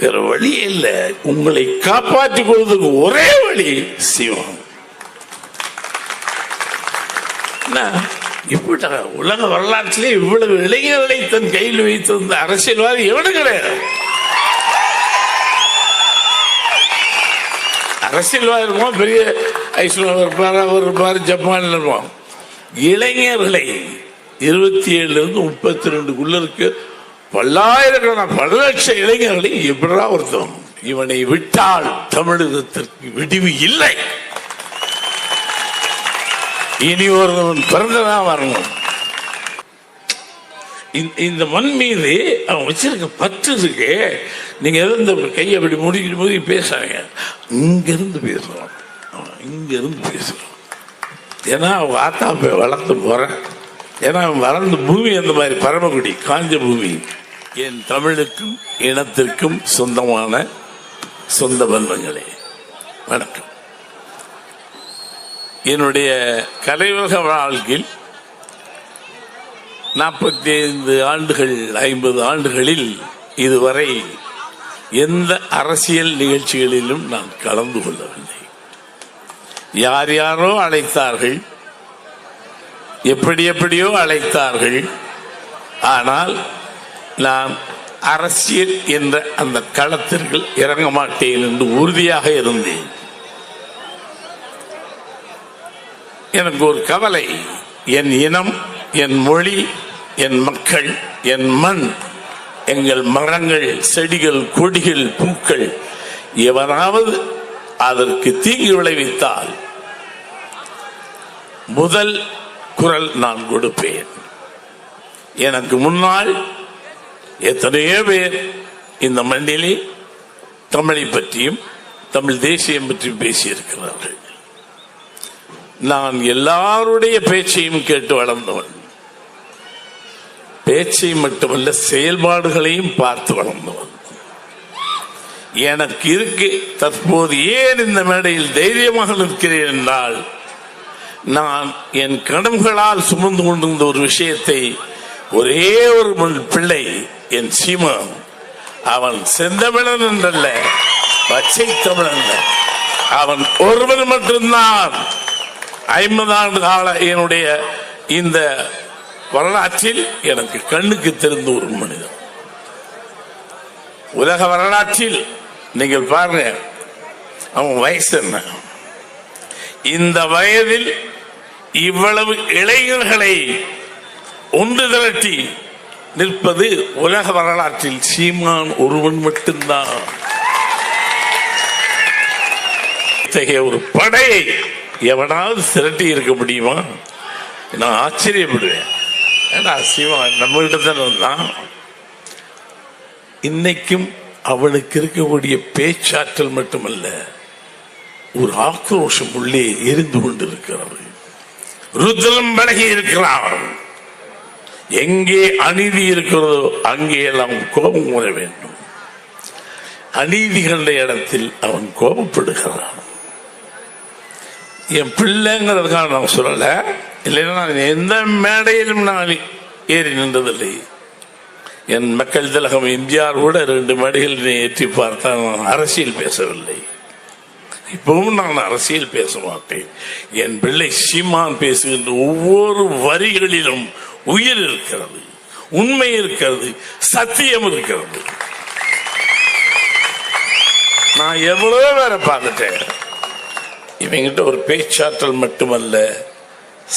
வேற வழி இல்லை. உங்களை காப்பாற்றிக் கொள்வதற்கு ஒரே வழி சிவம். என்ன, உலக வரலாற்றிலே இவ்வளவு இளைஞர்களை தன் கையில் வைத்திருந்த அரசியல்வாதி எவனு கிடையாது. அரசியல்வாதி இருப்போம் பெரிய ஐஸ்வர்யா இருப்பார் அவர் இருப்பார் ஜப்பான் இருப்போம் இளைஞர்களை இருபத்தி ஏழுல இருந்து முப்பத்தி ரெண்டுக்குள்ள இருக்கு. பல்லாயிரக்கணக்கான பல லட்சம் இளைஞர்களை எப்படா ஒருத்தன் இவனை விட்டால் தமிழகத்திற்கு விடிவு இல்லை. இனி ஒருவன் பிறந்ததான் வரணும். இந்த- இந்த மண் மீது அவன் வச்சிருக்க பத்து இருக்கு. நீங்க எதுவும் கையை அப்படி முடிக்கிட்டு மூடி பேசுறாங்க இங்க இருந்து பேசுறான் இங்க இருந்து பேசுறான் ஏன்னா அவன் ஆத்தா போய் வளர்ந்து போறேன். ஏன்னா அவன் வளர்ந்த பூமி அந்த மாதிரி பரமக்குடி காஞ்ச பூமி. என் தமிழுக்கும் இனத்திற்கும் சொந்தமான சொந்த பந்தங்களே. வணக்கம். என்னுடைய கலையுலக வாழ்க்கையில் நாற்பத்தி ஐந்து ஆண்டுகள் ஐம்பது ஆண்டுகளில் இதுவரை எந்த அரசியல் நிகழ்ச்சிகளிலும் நான் கலந்து கொள்ளவில்லை. யார் யாரோ அழைத்தார்கள் எப்படி எப்படியோ அழைத்தார்கள் ஆனால் நான் அரசியல் என்ற அந்த களத்திற்கு இறங்க மாட்டேன் என்று உறுதியாக இருந்தேன். எனக்கு ஒரு கவலை என் இனம் என் மொழி என் மக்கள் என் மண் எங்கள் மரங்கள் செடிகள் கொடிகள் பூக்கள் எவராவது அதற்கு தீங்கு விளைவித்தால் முதல் குரல் நான் கொடுப்பேன். எனக்கு முன்னால் எத்தனையோ பேர் இந்த மண்ணிலே தமிழை பற்றியும் தமிழ் தேசியம் பற்றியும் பேசியிருக்கிறார்கள். நான் எல்லாருடைய பேச்சையும் கேட்டு வளர்ந்தவன். பேச்சை மட்டுமல்ல செயல்பாடுகளையும் பார்த்து வளர்ந்தவன். எனக்கு இருக்கு தற்போது ஏன் இந்த மேடையில் தைரியமாக நிற்கிறேன் என்றால் நான் என் கடன்களால் சுமந்து கொண்டிருந்த ஒரு விஷயத்தை ஒரே ஒரு பிள்ளை என் சீமான். அவன் செந்தமிழன் என்றல்ல பச்சை தமிழன் அவன் ஒருவன் மட்டும்தான். ஐம்பது ஆண்டு கால என்னுடைய இந்த வரலாற்றில் எனக்கு கண்ணுக்கு தெரிந்த ஒரு மனிதன். உலக வரலாற்றில் நீங்கள் பாருங்க அவன் வயசு என்ன? இந்த வயதில் இவ்வளவு இளைஞர்களை ஒன்று திரட்டி நிற்பது உலக வரலாற்றில் சீமான் ஒருவன் மட்டும்தான். இத்தகைய ஒரு படையை எவனாவது திரட்டி இருக்க முடியுமா? நான் ஆச்சரியப்படுவேன். ஏன்னா சீமான் நம்மகிட்ட தான் வந்தான்? இன்னைக்கும் அவனுக்கு இருக்கக்கூடிய பேச்சாற்றல் மட்டுமல்ல ஒரு ஆக்ரோஷம் உள்ளே எரிந்து கொண்டிருக்கிறது. ருத்ரம் விலகி இருக்கிறான். எங்கே அநீதி இருக்கிறதோ அங்கே எல்லாம் கோபம் கூற வேண்டும். அநீதி கண்ட இடத்தில் அவன் கோபப்படுகிறான். என் பிள்ளைங்கிறதுக்காக நான் சொல்லல. இல்லைன்னா நான் எந்த மேடையிலும் நான் ஏறி நின்றதில்லை. என் மக்கள் திலகம் எம்ஜிஆர் கூட ரெண்டு மேடைகள் ஏற்றி பார்த்தால் நான் அரசியல் பேசவில்லை. இப்பவும் நான் அரசியல் பேச மாட்டேன். என் பிள்ளை சீமான் பேசுகின்ற ஒவ்வொரு வரிகளிலும் உயிர் இருக்கிறது உண்மை இருக்கிறது சத்தியம் இருக்கிறது. நான் எவ்வளவு வேற பார்த்துட்டேன். இவங்கிட்ட ஒரு பேச்சாற்றல் மட்டுமல்ல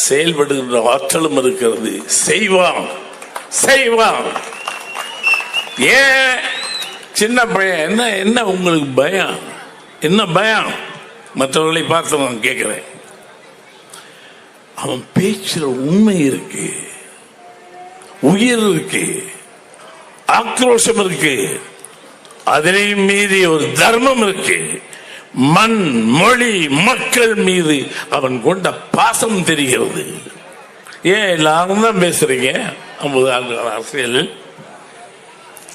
செயல்படுகின்ற ஆற்றலும் இருக்கிறது. செய்வான் செய்வான். ஏன்? சின்ன பையன் என்ன என்ன உங்களுக்கு பயம்? என்ன பயம்? மற்றவர்களை பார்த்து நான் கேட்கிறேன். அவன் பேச்சில் உண்மை இருக்கு. உயிர் இருக்கு ஆக்ரோஷம் இருக்கு அதிலையும் மீறி ஒரு தர்மம் இருக்கு. மண் மொழி மக்கள் மீது அவன் கொண்ட பாசம் தெரிகிறது. ஏன் எல்லாரும் தான் பேசுறீங்க? ஐம்பது ஆண்டுகள் அரசியலில்.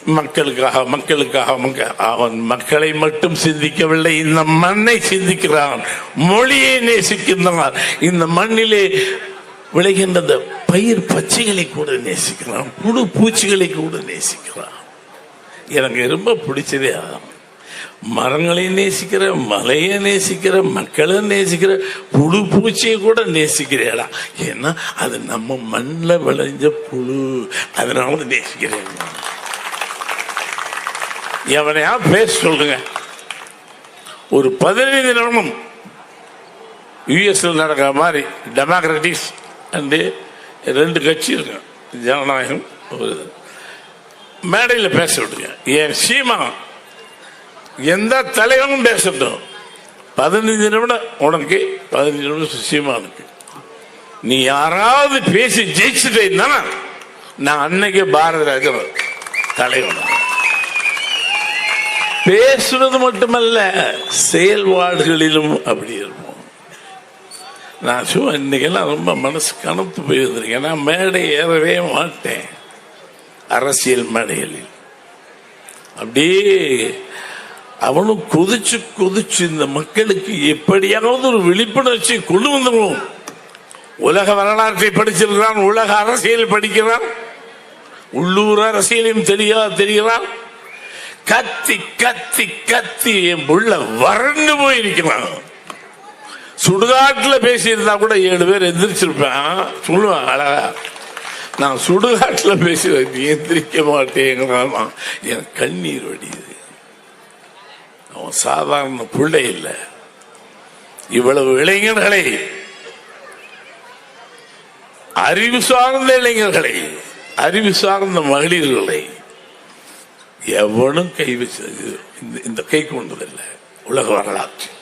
மக்களுக்காக மக்களுக்காக மக்க- அவன் மக்களை மட்டும் சிந்திக்கவில்லை இந்த மண்ணை சிந்திக்கிறான் மொழியை நேசிக்கின்றான். இந்த மண்ணிலே விளைகின்றது பயிர் பச்சைகளை கூட நேசிக்கிறான் புழு பூச்சிகளை கூட நேசிக்கிறான் எனக்கு ரொம்ப பிடிச்சதே அதான் மரங்களையும் நேசிக்கிற மலையை நேசிக்கிற மக்களை நேசிக்கிற புழு பூச்சியை கூட நேசிக்கிறேடா. ஏன்னா அது நம்ம மண்ணில் விளைஞ்ச புழு. அதனால நேசிக்கிறேன். எவனையா பேச சொல்லுங்க. ஒரு பதினைந்து நிமிடம் யுஎஸ்ல நடக்கிற மாதிரி டெமோக்ராட்டிக்ஸ் அண்டு ரெண்டு கட்சி இருக்கு. ஜனநாயகம் ஒரு மேடையில் பேச விடுங்க என் சீமா எந்த தலைவனும் பேசட்டும் பதினஞ்சு நிமிடம் உனக்கு பதினஞ்சு நிமிடம் சீமானுக்கு. நீ யாராவது பேசி ஜெயிச்சுட்டேன்னா நான் அன்னைக்கு பாரத ரகவர் தலைவன். பேசுவது மட்டுமல்ல செயல்பாடுகளிலும் அப்படி இருக்கும் நான் சும்மா இன்னைக்கெல்லாம் ரொம்ப மனசு கனத்து போயிருந்திருக்கேன் நான் மேடை ஏறவே மாட்டேன். அரசியல் மேடைகளில். அப்படியே அவனும் குதிச்சு குதிச்சு இந்த மக்களுக்கு எப்படியாவது ஒரு விழிப்புணர்ச்சி கொண்டு வந்துடுவோம் உலக வரலாற்றை படிச்சிருக்கிறான் உலக அரசியல் படிக்கிறான். உள்ளூர் அரசியலையும் தெரியா தெரிகிறான். கத்தி கத்தி கத்தி என் புள்ள வறண்டு போயிருக்கிறான். சுடுகாட்டில் பேசியிருந்தா கூட ஏழு பேர் எந்திரிச்சிருப்பேன். சொல்லுவான் அழகா. நான் சுடுகாட்டில் பேசி நீ எந்திரிக்க மாட்டேங்கிறான் என் கண்ணீர் வடியுது. அவன் சாதாரண பிள்ளை இல்லை. இவ்வளவு இளைஞர்களை. அறிவு சார்ந்த இளைஞர்களை. அறிவு சார்ந்த மகளிர்களை. எவனும் கை வச்சது இந்த- இந்த கை கொண்டதில்லை. உலக வரலாற்று.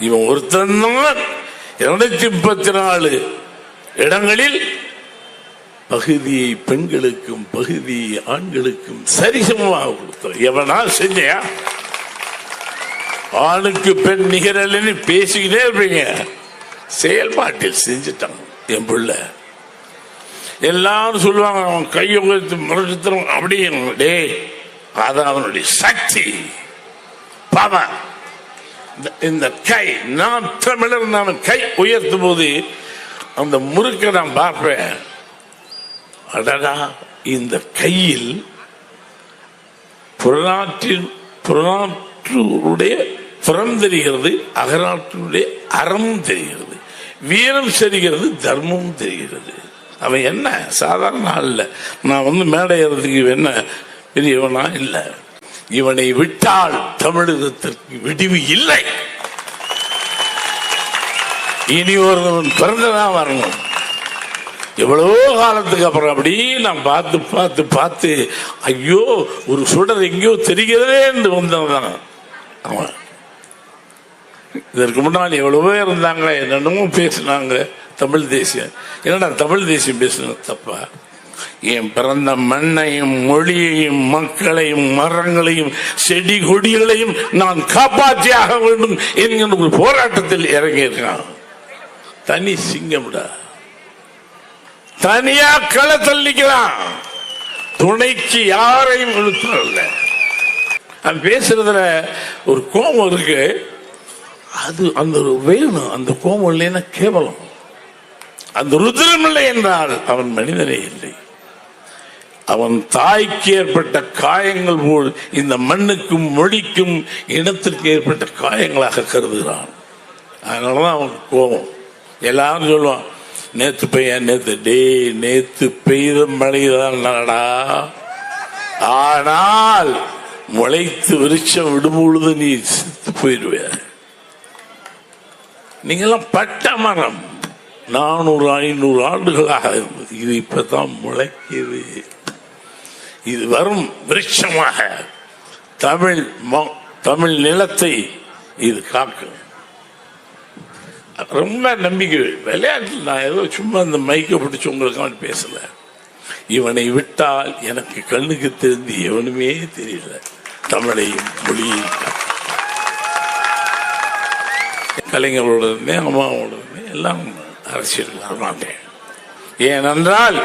இவன் ஒருத்தன் தான். இருநூத்தி முப்பத்தி நாலு இடங்களில் பகுதியை பெண்களுக்கும் பகுதியை ஆண்களுக்கும் சரிசமமாக கொடுத்தான் எவனா செஞ்சையா? ஆணுக்கு பெண் நிகரல்னு பேசிக்கிட்டே இருப்பீங்க. செயல்பாட்டில் செஞ்சுட்டான் என் பிள்ளை. எல்லாரும் சொல்லுவாங்க அவன் கையை உயர்த்தி அப்படியே டே அது அவனுடைய சக்தி. பவர் இந்த- இந்த கை நான் தமிழர் நான் கை உயர்த்தும் போது அந்த முறுக்கை நான் பார்ப்பேன். அடடா இந்த கையில் புறநாற்றின் புறநாற்றுடைய புறம் தெரிகிறது அகநாட்டினுடைய அறம் தெரிகிறது வீரம் தெரிகிறது தர்மம் தெரிகிறது. அவன் என்ன? சாதாரண ஆள் இல்லை. நான் வந்து மேடை ஏறதுக்கு என்ன? பெரியவனா இல்லை. இவனை விட்டால் தமிழகத்திற்கு விடிவு இல்லை. இனி ஒருவன் பிறந்ததான் வரணும். எவ்வளவோ காலத்துக்கு அப்புறம் அப்படி நான் பார்த்து பார்த்து பார்த்து ஐயோ ஒரு சுடர் எங்கேயோ தெரிகிறதே என்று வந்தவன். அவன் இதற்கு முன்னால் எவ்வளவோ இருந்தாங்க என்னென்னமோ பேசினாங்க தமிழ் தேசியம். என்னடா தமிழ் தேசியம் பேசுன தப்பா? என் பிறந்த மண்ணையும் மொழியையும் மக்களையும் மரங்களையும் செடி கொடிகளையும் நான் காப்பாற்றியாக வேண்டும் என்கின்ற ஒரு போராட்டத்தில் இறங்கியிருக்கான். தனி சிங்கம்டா தனியா களை தள்ளிக்கலாம் துணைக்கு யாரையும் இழுத்துறல அவன் பேசுறதுல ஒரு கோபம் இருக்கு. அது அந்த வேணும் அந்த கோபம் இல்லைன்னா கேவலம். அந்த ருத்ரம் இல்லை என்றால் அவன் மனிதனே இல்லை. அவன் தாய்க்கு ஏற்பட்ட காயங்கள் போல் இந்த மண்ணுக்கும் மொழிக்கும் இனத்திற்கு ஏற்பட்ட காயங்களாக கருதுகிறான். அதனாலதான் அவன் கோபம். எல்லாரும் சொல்லுவான் நேத்து பையன் நேத்து டே நேத்து பெய்த மழைதான் நடா ஆனால் முளைத்து விரிச்சம் விடும்பொழுது நீ செத்து போயிடுவ நீங்கெல்லாம் பட்ட மரம். நானூறு ஐநூறு ஆண்டுகளாக இருந்தது. இது இப்பதான் முளைக்குது. இது வரும் விருட்சமாக. தமிழ் தமிழ் நிலத்தை இது காக்கும். ரொம்ப நம்பிக்கை. விளையாட்டில் நான் ஏதோ சும்மா இந்த மைக்கை பிடிச்சி உங்களுக்காக பேசல. இவனை விட்டால் எனக்கு கண்ணுக்கு தெரிந்து எவனுமே தெரியல. தமிழையும் மொழியையும் கலைஞரோட இருந்தேன் அம்மாவோட இருந்தேன் எல்லாம் அரசியல் வரமாட்டேன் ஏனென்றால்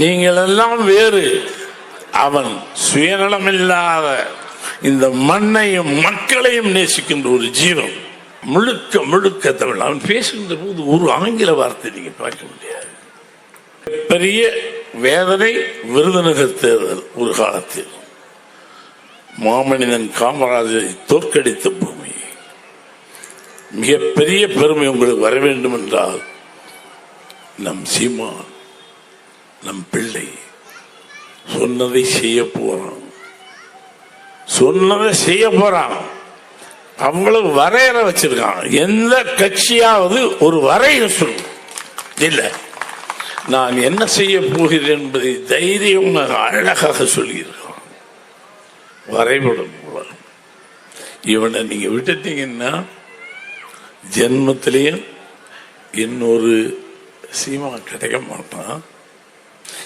நீங்கள் எல்லாம் வேறு. அவன் சுயநலமில்லாத இந்த மண்ணையும் மக்களையும் நேசிக்கின்ற ஒரு ஜீவன் முழுக்க முழுக்க தமிழ். அவன் பேசுகின்ற போது ஒரு ஆங்கில வார்த்தை நீங்க பார்க்க முடியாது. பெரிய வேதனை விருதுநகர் தேர்தல் ஒரு காலத்தில். மாமனிதன் காமராஜரை தோற்கடித்த பூமி. மிகப்பெரிய பெருமை உங்களுக்கு வர வேண்டும் என்றால் நம் சீமான் நம் பிள்ளை சொன்னதை செய்ய போறான். சொன்னதை செய்ய போறான். அவ்வளவு வரையறை வச்சிருக்கான். எந்த கட்சியாவது ஒரு வரைய சொல்லும் இல்ல. நான் என்ன செய்ய போகிறேன் என்பதை தைரியமாக அழகாக சொல்லியிருக்கான். வரைபடம் இவனை நீங்க விட்டுட்டீங்கன்னா ஜென்மத்திலேயே இன்னொரு சீமா கிடைக்க மாட்டான்.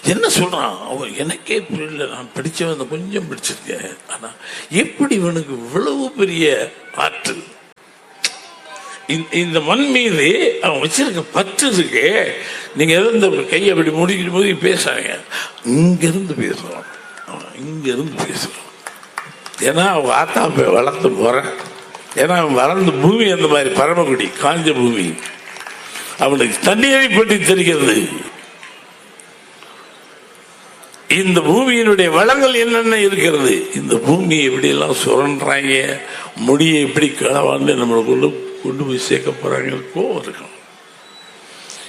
என்ன சொல்றான்? அவன் எனக்கே புரியல. நான் படித்தவன் கொஞ்சம் படிச்சிருக்கேன். ஆனால் எப்படி இவனுக்கு இவ்வளவு பெரிய ஆற்றல்? இந்த- இந்த மண் மீது அவன் வச்சிருக்க பற்று இருக்கு. நீங்க இருந்த கையை அப்படி முடிக்கிட்டு போது பேசுறாங்க இங்கேருந்து பேசுறான் அவன் இங்கேருந்து பேசுறான் ஏன்னா அவங்க ஆத்தா போய் வளர்த்து போறேன். ஏன்னா அவன் வளர்ந்த பூமி அந்த மாதிரி பரமக்குடி காஞ்ச பூமி. அவனுக்கு தண்ணீரை பற்றி தெரிகிறது. இந்த பூமியினுடைய வளங்கள் என்னென்ன இருக்கிறது? இந்த பூமியை எப்படி எல்லாம் முடியை எப்படி களவாண்டு நம்மளுக்குள்ள கொண்டு போய் சேர்க்க போறாங்க. கோவம் இருக்கும்.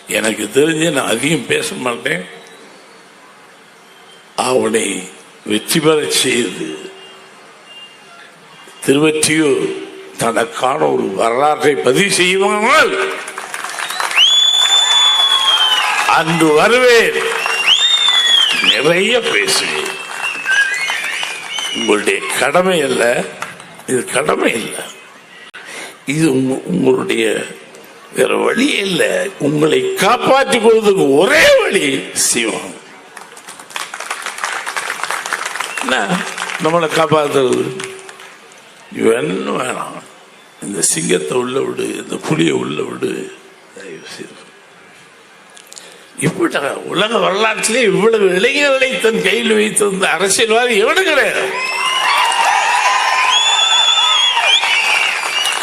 எனக்கு தெரிஞ்சு நான் அதிகம் பேச மாட்டேன். அவனை வெற்றி பெற செய்து திருவற்றியூர் தனக்கான ஒரு வரலாற்றை பதிவு செய்வானால் அன்று வருவேன். நிறைய பேசுவேன் உங்களுடைய கடமை அல்ல இது கடமை இல்லை. இது உங்களுடைய வேற வழி இல்லை. உங்களை காப்பாற்றிக் கொள்வதற்கு ஒரே வழி சிவம் என்ன? நம்மளை காப்பாற்றுறது இவன் வேணாம். இந்த சிங்கத்தை உள்ள விடு இந்த புலியை உள்ள விடு. தயவு செய்து இப்படி உலக வரலாற்றிலே இவ்வளவு இளைஞர்களை தன் கையில் வைத்திருந்த அரசியல்வாதி எவனு கிடையாது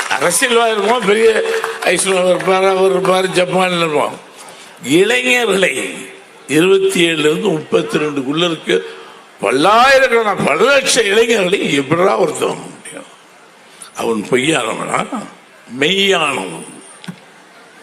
அரசியல்வாதி இருப்போம் பெரிய ஐஸ்வர்யா இருப்பார் அவர் இருப்பார் ஜப்பான் இருப்போம் இளைஞர்களை இருபத்தி ஏழுல இருந்து முப்பத்தி ரெண்டுக்குள்ள இருக்கு. பல்லாயிரக்கணக்கான பல லட்சம் இளைஞர்களை எப்படா ஒருத்தவங்க முடியும் அவன் பொய்யானவனா? மெய்யானவன்.